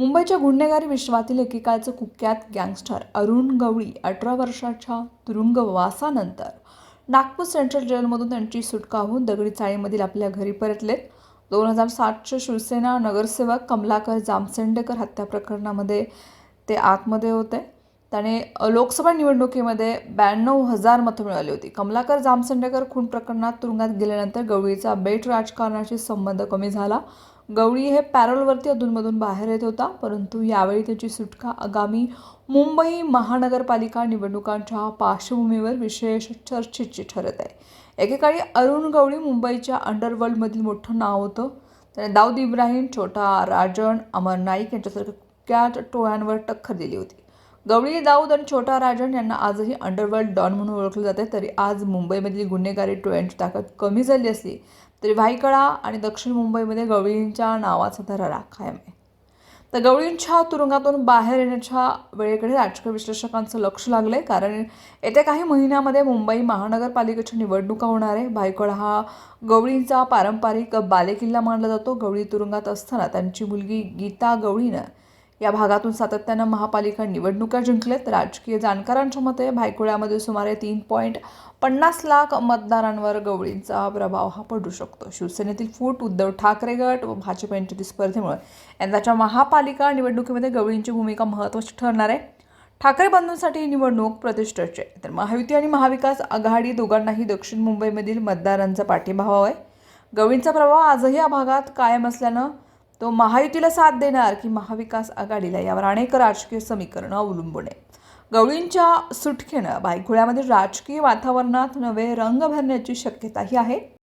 मुंबईच्या गुन्हेगारी विश्वातील एकेकाळचं कुख्यात गँगस्टर अरुण गवळी अठरा वर्षाच्या तुरुंगवासानंतर. नागपूर सेंट्रल जेलमधून त्यांची सुटका होऊन दगडी चाळीमधील आपल्या घरी परतलेत. दोन हजार सातचे शिवसेना नगरसेवक कमलाकर जामसेंडेकर हत्या प्रकरणामध्ये ते आतमध्ये होते. त्याने लोकसभा निवडणुकीमध्ये ब्याण्णव हजार मतं मिळाली होती. कमलाकर जामसंडेकर खून प्रकरणात तुरुंगात गेल्यानंतर गवळीचा बेट राजकारणाशी संबंध कमी झाला. गवळी हे पॅरोलवरती अधूनमधून बाहेर येत होता परंतु यावेळी त्याची सुटका आगामी मुंबई महानगरपालिका निवडणुकांच्या पार्श्वभूमीवर विशेष चर्चेची ठरत आहे. एकेकाळी अरुण गवळी मुंबईच्या अंडरवर्ल्डमधील मोठं नाव होतं. त्याने दाऊद इब्राहिम छोटा राजन अमर नाईक यांच्यासारख्या टोळ्यांवर टक्कर दिली होती. गवळी दाऊद आणि छोटा राजन यांना आजही अंडरवर्ल्ड डॉन म्हणून ओळखले जाते तरी आज मुंबईमधली गुन्हेगारी टोळ्यांची ताकद कमी झाली असली तरी भाईकडा आणि दक्षिण मुंबईमध्ये गवळींच्या नावाचा धरारा कायम आहे. तर गवळींच्या तुरुंगातून बाहेर येण्याच्या वेळेकडे राजकीय विश्लेषकांचं लक्ष लागलं आहे कारण येत्या काही महिन्यामध्ये मुंबई महानगरपालिकेच्या निवडणुका होणार आहे. भायखळा हा गवळींचा पारंपरिक बालेकिल्ला मानला जातो. गवळी तुरुंगात असताना त्यांची मुलगी गीता गवळीनं या भागातून सातत्यानं महापालिका निवडणुका जिंकलेत. राजकीय जाणकारांच्या मते भायकुळ्यामध्ये सुमारे तीन पॉईंट पन्नास लाख मतदारांवर गवळींचा प्रभाव हा पडू शकतो. शिवसेनेतील फूट उद्धव ठाकरे गट व भाजप यांच्यातील स्पर्धेमुळे यंदाच्या महापालिका निवडणुकीमध्ये गवळींची भूमिका महत्त्वाची ठरणार आहे. ठाकरे बंधूंसाठी ही निवडणूक प्रतिष्ठेची आहे. तर महायुती आणि महाविकास आघाडी दोघांनाही दक्षिण मुंबईमधील मतदारांचा पाठिंबा आहे. गवळींचा प्रभाव आजही या भागात कायम असल्यानं तो महायुतीला साथ देणार की महाविकास आघाडीला? यावर अनेक राजकीय समीकरणं अवलंबून आहे गवळींच्या सुटकेनं बायखुळ्यामध्ये राजकीय वातावरणात नवे रंग भरण्याची शक्यताही आहे.